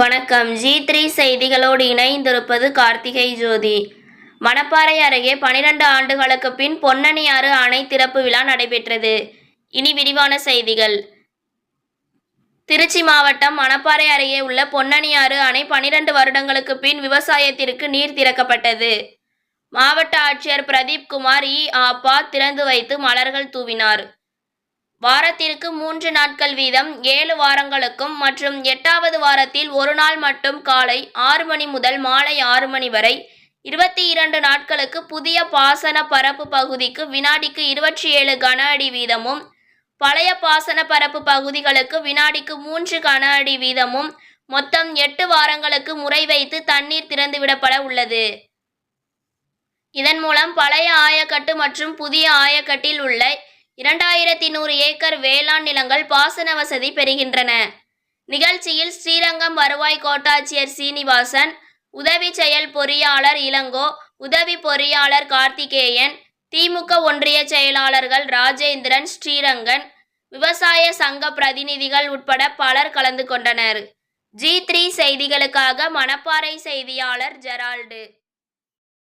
வணக்கம். G three செய்திகளோடு இணைந்திருப்பது கார்த்திகை ஜோதி. மணப்பாறை அருகே பனிரெண்டு ஆண்டுகளுக்கு பின் பொன்னணியாறு அணை திறப்பு விழா நடைபெற்றது. இனி விரிவான செய்திகள். திருச்சி மாவட்டம் மணப்பாறை அருகே உள்ள பொன்னணியாறு அணை பனிரெண்டு வருடங்களுக்கு பின் விவசாயத்திற்கு நீர் திறக்கப்பட்டது. மாவட்ட ஆட்சியர் பிரதீப் குமார் இ. ஆப்பா திறந்து வைத்து மலர்கள் தூவினார். வாரத்திற்கு மூன்று நாட்கள் வீதம் ஏழு வாரங்களுக்கும் மற்றும் எட்டாவது வாரத்தில் ஒரு நாள் மட்டும் காலை ஆறு மணி முதல் மாலை ஆறு மணி வரை இருபத்தி இரண்டு நாட்களுக்கு புதிய பாசன பரப்பு பகுதிக்கு வினாடிக்கு இருபத்தி ஏழு கன அடி வீதமும் பழைய பாசன பரப்பு பகுதிகளுக்கு வினாடிக்கு மூன்று கன அடி வீதமும் மொத்தம் எட்டு வாரங்களுக்கு முறை வைத்து தண்ணீர் திறந்துவிடப்பட உள்ளது. இதன் மூலம் பழைய ஆயக்கட்டு மற்றும் புதிய ஆயக்கட்டில் உள்ள இரண்டாயிரத்தி நூறு ஏக்கர் வேளாண் நிலங்கள் பாசன வசதி பெறுகின்றன. நிகழ்ச்சியில் ஸ்ரீரங்கம் வருவாய் கோட்டாட்சியர் சீனிவாசன் உதவி செயல் பொறியாளர் இளங்கோ உதவி பொறியாளர் கார்த்திகேயன் திமுக ஒன்றிய செயலாளர்கள் ராஜேந்திரன் ஸ்ரீரங்கன் விவசாய சங்க பிரதிநிதிகள் உட்பட பலர் கலந்து கொண்டனர். ஜி த்ரீ செய்திகளுக்காக மணப்பாறை செய்தியாளர் ஜெரால்டு.